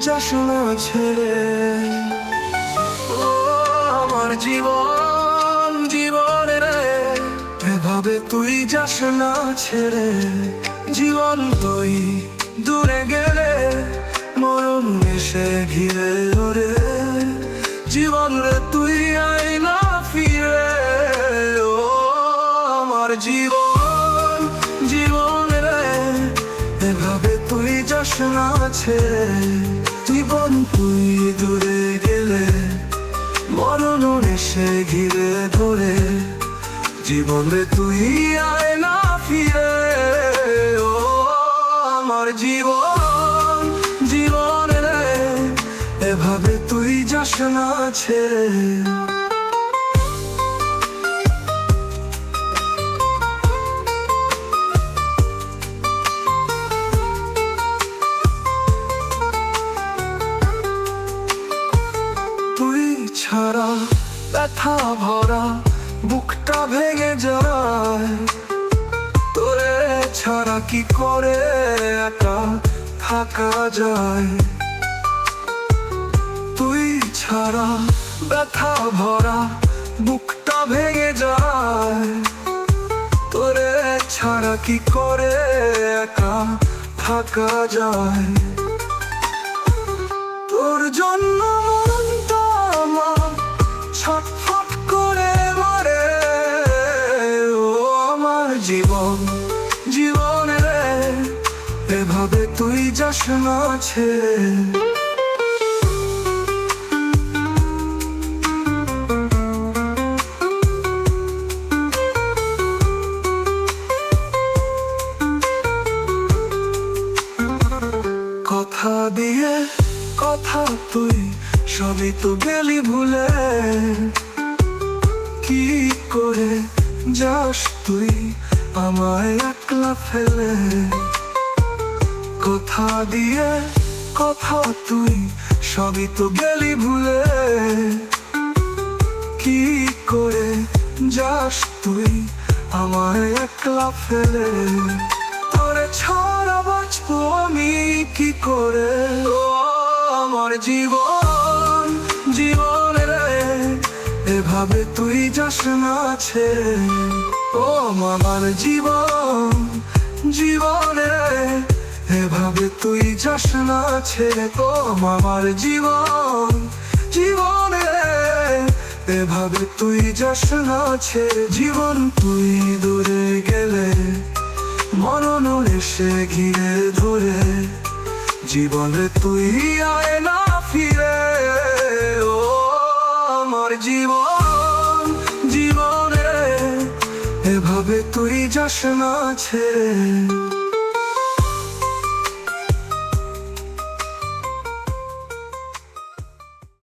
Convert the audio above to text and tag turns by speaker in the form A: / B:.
A: যাস না ছেড়ে। আমার জীবন জীবন রে। এভাবে তুই যাস না ছেড়ে। জীবন তুই দূরে গেলে, মরণ এসে ঘিরে ধরে জীবন রে, তুই ছেড়ে জীবন তুই দূরে গেলে, মরণ এসে ঘিরে ধরে। জীবন তুই আয় না ফিরে, ও আমার জীবন জীবন রে। এভাবে তুই যাস না ছেড়ে। ছাড়া ব্যথা ভরা, বুকটা ভেঙে যায়। তোরে ছাড়া কি করে একা থাকা যায়? তুই ছাড়া ব্যথা ভরা, বুকটা ভেঙে যায়। তোরে ছাড়া কি করে একা থাকা যায়? এভাবে তুই যাস না কথা দিয়ে কথা তুই, সবই তো গেলি ভুলে। কি করে যাস তুই, আমায় একলা ফেলে? কথা দিয়ে কথা তুই, সবই তো গেলি ভুলে। কি করে যাস তুই আমার একলা ফেলে? তোরে ছাড়া বাঁচবো আমি কি করে? ও আমার জীবন জীবন রে, এভাবে তুই যাস না ছেড়ে ও আমার জীবন জীবন রে এভাবে তুই যাস না, ছেড়ে ও আমার জীবন, জীবনে। এভাবে তুই যাস না, ছেড়ে জীবন, তুই দূরে গেলে। মরণ এসে ঘিরে ধরে। জীবনে তুই আয় না ফিরে। ও আমার জীবন, জীবনে। এভাবে তুই যাস না, ছেড়ে।